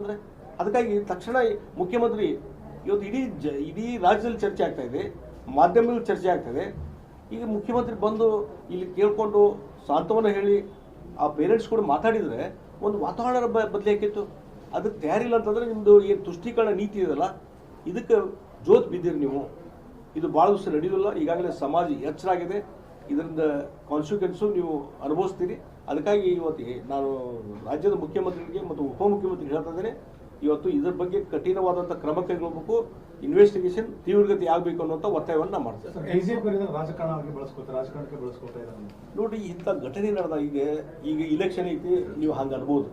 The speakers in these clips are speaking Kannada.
ಅಂದ್ರೆ ಅದಕ್ಕಾಗಿ ತಕ್ಷಣ ಮುಖ್ಯಮಂತ್ರಿ ಇವತ್ತು ಇಡೀ ಜ, ಇಡೀ ರಾಜ್ಯದಲ್ಲಿ ಚರ್ಚೆ ಆಗ್ತಾ ಇದೆ, ಮಾಧ್ಯಮದಲ್ಲಿ ಚರ್ಚೆ ಆಗ್ತಾ ಇದೆ. ಈಗ ಮುಖ್ಯಮಂತ್ರಿ ಬಂದು ಇಲ್ಲಿ ಕೇಳಿಕೊಂಡು ಸಾಂತ್ವನ ಹೇಳಿ, ಆ ಪೇರೆಂಟ್ಸ್ ಕೂಡ ಮಾತಾಡಿದರೆ ಒಂದು ವಾತಾವರಣ ಬ ಬದಲಾಕಿತ್ತು ಅದಕ್ಕೆ ತಯಾರಿಲ್ಲ ಅಂತಂದ್ರೆ ನಿಮ್ಮದು ಏನು ತುಷ್ಟೀಕರಣ ನೀತಿ ಇದೆಯಲ್ಲ, ಇದಕ್ಕೆ ಜೋತ್ ಬಿದ್ದೀರಿ ನೀವು. ಇದು ಭಾಳ ದಿವಸ ನಡೆಯೋದಿಲ್ಲ ಈಗಾಗಲೇ ಸಮಾಜ ಎಚ್ಚರಾಗಿದೆ. ಇದರಿಂದ ಕಾನ್ಸಿಕ್ವೆನ್ಸು ನೀವು ಅನುಭವಿಸ್ತೀರಿ. ಅದಕ್ಕಾಗಿ ಇವತ್ತು ನಾನು ರಾಜ್ಯದ ಮುಖ್ಯಮಂತ್ರಿಗಳಿಗೆ ಮತ್ತು ಉಪಮುಖ್ಯಮಂತ್ರಿಗೆ ಹೇಳ್ತಾ ಇದ್ದೇನೆ ಇವತ್ತು ಇದ್ರ ಬಗ್ಗೆ ಕಠಿಣವಾದಂಥ ಕ್ರಮ ಕೈಗೊಳ್ಳಬೇಕು ಇನ್ವೆಸ್ಟಿಗೇಷನ್ ತೀವ್ರಗತಿ ಆಗಬೇಕು ಅನ್ನೋಂಥ ಒತ್ತಾಯವನ್ನು ಇದ್ದಾರೆ ನೋಡಿ ಇಂಥ ಘಟನೆ ನಡೆದ ಈಗ ಈಗ ಇಲೆಕ್ಷನ್ ಐತಿ ನೀವು ಹಂಗೆ ಅನ್ಬೋದು.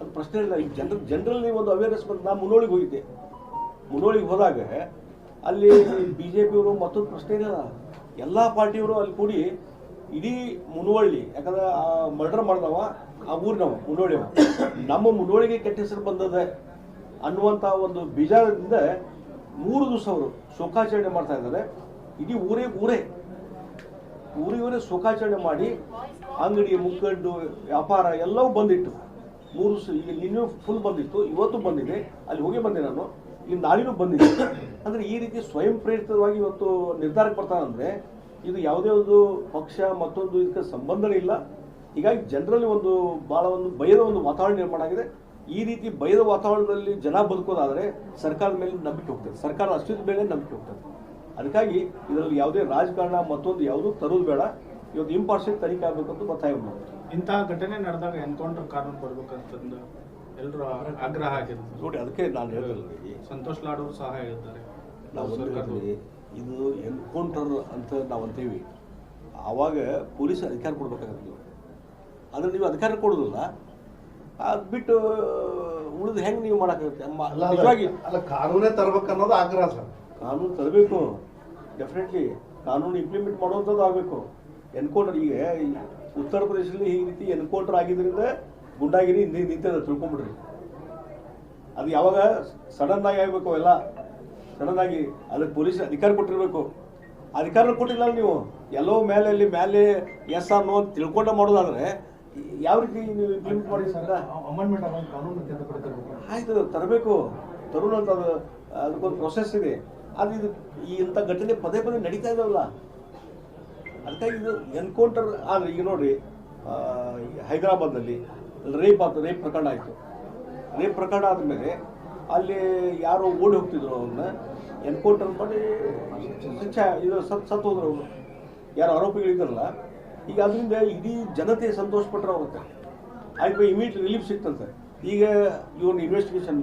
ಅದು ಪ್ರಶ್ನೆ ಇಲ್ಲ. ಈಗ ಜನರ ಜನರಲ್ಲಿ ಒಂದು ಅವೇರ್ನೆಸ್ ಬಂದು ನಾನು ಮುನ್ನೋಳಿಗೆ ಹೋಗಿದ್ದೆ. ಮುನ್ನೋಳಿಗೆ ಹೋದಾಗ ಅಲ್ಲಿ ಬಿ ಜೆ ಪಿಯವರು ಮತ್ತೊಂದು ಪ್ರಶ್ನೆ ಇಲ್ಲ. ಎಲ್ಲ ಪಾರ್ಟಿಯವರು ಅಲ್ಲಿ ಕೂಡಿ ಇಡೀ ಮುನವಳ್ಳಿ ಯಾಕಂದ್ರೆ ಆ ಮರ್ಡರ್ ಮಾಡ್ದವ, ಆ ಊರಿನವ ಮುನವಳ್ಳಿ ನಮ್ಮ ಮುನವಳ್ಳಿಗೆ ಕೆಟ್ಟ ಹೆಸರು ಬಂದದೆ ಅನ್ನುವಂಥ ಒಂದು ಬೀಜದಿಂದ ಮೂರು ದಿವಸ ಅವರು ಶೋಕಾಚರಣೆ ಮಾಡ್ತಾ ಇದ್ದಾರೆ. ಇಡೀ ಊರೇ ಊರೇ. ಊರಿವರೇ ಶೋಕಾಚರಣೆ ಮಾಡಿ ಅಂಗಡಿ ಮುಗ್ಗಡ್ಡು ವ್ಯಾಪಾರ ಎಲ್ಲವೂ ಬಂದಿತ್ತು. ಮೂರು ದಿವಸ ಈಗ ನಿನ್ನೆ ಫುಲ್ ಬಂದಿತ್ತು. ಇವತ್ತು ಬಂದಿದೆ. ಅಲ್ಲಿ ಹೋಗಿ ಬಂದೆ ನಾನು. ಈಗ ನಾಳಿನೂ ಬಂದಿದೆ. ಅಂದರೆ ಈ ರೀತಿ ಸ್ವಯಂ ಪ್ರೇರಿತವಾಗಿ ಇವತ್ತು ನಿರ್ಧಾರಕ್ಕೆ ಬರ್ತಾರಂದ್ರೆ ಇದು ಯಾವುದೇ ಒಂದು ಪಕ್ಷ ಮತ್ತೊಂದು ಇದಕ್ಕೆ ಸಂಬಂಧನೇ ಇಲ್ಲ ಹೀಗಾಗಿ ಜನರಲ್ಲಿ ಒಂದು ಭಾಳ ಒಂದು ಭಯದ ಒಂದು ವಾತಾವರಣ ನಿರ್ಮಾಣ ಆಗಿದೆ. ಈ ರೀತಿ ಭಯದ ವಾತಾವರಣದಲ್ಲಿ ಜನ ಬದುಕೋದಾದರೆ ಸರ್ಕಾರದ ಮೇಲೆ ನಂಬಿಕೆ ಹೋಗ್ತದೆ. ಸರ್ಕಾರ ಅಸ್ತಿತ್ವದ ಮೇಲೆ ನಂಬಿಕೆ ಹೋಗ್ತದೆ. ಅದಕ್ಕಾಗಿ ಇದರಲ್ಲಿ ಯಾವುದೇ ರಾಜಕಾರಣ ಮತ್ತೊಂದು ಯಾವುದೂ ತರೋದು ಬೇಡ. ಇವತ್ತು ಇಂಪಾರ್ಷಿಯಲ್ ತನಿಖೆ ಆಗಬೇಕಂತ ಒತ್ತಾಯ ಮಾಡ್ತಾರೆ ಇಂತಹ ಘಟನೆ ನಡೆದಾಗ ಎನ್ಕೌಂಟರ್ ಕಾನೂನು ಕೊಡ್ಬೇಕಂತಂದು ಎಲ್ಲರೂ ಆಗ್ರಹ ಆಗಿದ್ದಾರೆ ನೋಡಿ ಅದಕ್ಕೆ ನಾನು ಹೇಳಿದ್ರಿ ಸಂತೋಷ್ ಲಾಡ್ ಅವರು ಸಹ ಹೇಳಿದ್ದಾರೆ ನಾವು ಇದು ಎನ್ಕೌಂಟರ್ ಅಂತ ನಾವು ಅಂತೀವಿ. ಆವಾಗ ಪೊಲೀಸ್ ಅಧಿಕಾರ ಕೊಡ್ಬೇಕಾಗತ್ತೆ ನೀವು ಆದರೆ ನೀವು ಅಧಿಕಾರ ಕೊಡೋದಿಲ್ಲ. ಅದು ಬಿಟ್ಟು ಉಳಿದು ಹೆಂಗೆ ನೀವು ಮಾಡೋಕ್ಕಾಗುತ್ತೆ? ನಿಜವಾಗಿ. ಅಲ್ಲ ಕಾನೂನೇ ತರಬೇಕು ಅನ್ನೋದು ಆಗ್ರಹ ಸರ್ ಕಾನೂನು ತರಬೇಕು. ಡೆಫಿನೆಟ್ಲಿ ಕಾನೂನು ಇಂಪ್ಲಿಮೆಂಟ್ ಮಾಡುವಂಥದ್ದು ಆಗಬೇಕು. ಎನ್ಕೌಂಟರ್ ಈಗ ಈ ಉತ್ತರ ಪ್ರದೇಶದಲ್ಲಿ ಈ ರೀತಿ ಎನ್ಕೌಂಟರ್ ಆಗಿದ್ದರಿಂದ ಗುಂಡಾಗಿರಿ ನಿಂತಿದೆ ತಿಳ್ಕೊಂಬಿಡ್ರಿ ಅದು ಯಾವಾಗ ಸಡನ್ ಆಗಿ ಆಗಬೇಕು ಅವೆಲ್ಲ? ಸಡನ್ ಆಗಿ ಅದಕ್ಕೆ ಪೊಲೀಸ್ ಅಧಿಕಾರ ಕೊಟ್ಟಿರಬೇಕು. ಅಧಿಕಾರ ಕೊಟ್ಟಿಲ್ಲ ನೀವು ಎಲ್ಲೋ ಮೇಲೆ ಅಲ್ಲಿ ಮೇಲೆ ಎಸ್ ಆರ್ ಅಂತ ತಿಳ್ಕೊಂಡ ಮಾಡೋದಾದ್ರೆ ಯಾವ ರೀತಿ ನೀವು ಇಂಪ್ಲಿಮೆಂಟ್ ಮಾಡಿ ಅಮೆಂಡ್ಮೆಂಟ್ ಕಾನೂನು ಆಯ್ತು ತರಬೇಕು. ತರುಣ ಅಂತ ಅದು ಅದಕ್ಕೊಂದು ಪ್ರೊಸೆಸ್ ಇದೆ. ಅದು ಇದು ಈ ಇಂಥ ಘಟನೆ ಪದೇ ಪದೇ ನಡೀತಾ ಇದಾವಲ್ಲ. ಅದಕ್ಕಾಗಿ ಇದು ಎನ್ಕೌಂಟರ್ ಆದರೆ ಈಗ ನೋಡಿ ಆ, ಈ ಹೈದರಾಬಾದ್ನಲ್ಲಿ ರೇಪ್ ಆಯ್ತು ರೇಪ್ ಪ್ರಕರಣ ಆಯಿತು. ರೇಪ್ ಪ್ರಕರಣ ಆದಮೇಲೆ ಅಲ್ಲಿ ಯಾರೋ ಓಡಿ ಹೋಗ್ತಿದ್ರು ಅವ್ರನ್ನ. ಎನ್ಕೌಂಟರ್ ಮಾಡಿ ಸಚ್ಚ ಇದು ಸತ್ ಸತ್ತು ಹೋದ್ರು ಅವರು. ಯಾರು ಆರೋಪಿಗಳಿದ್ದಾರಲ್ಲ ಈಗ ಅದರಿಂದ ಇಡೀ ಜನತೆ ಸಂತೋಷಪಟ್ಟರು ಪಟ್ಟರು ಅವ್ರ ಆಯ್ತು, ಇಮಿಡಿಯೇಟ್ ರಿಲೀಫ್ ಸಿಕ್ತಂತೆ. ಈಗ ಇವ್ರನ್ನ ಇನ್ವೆಸ್ಟಿಗೇಷನ್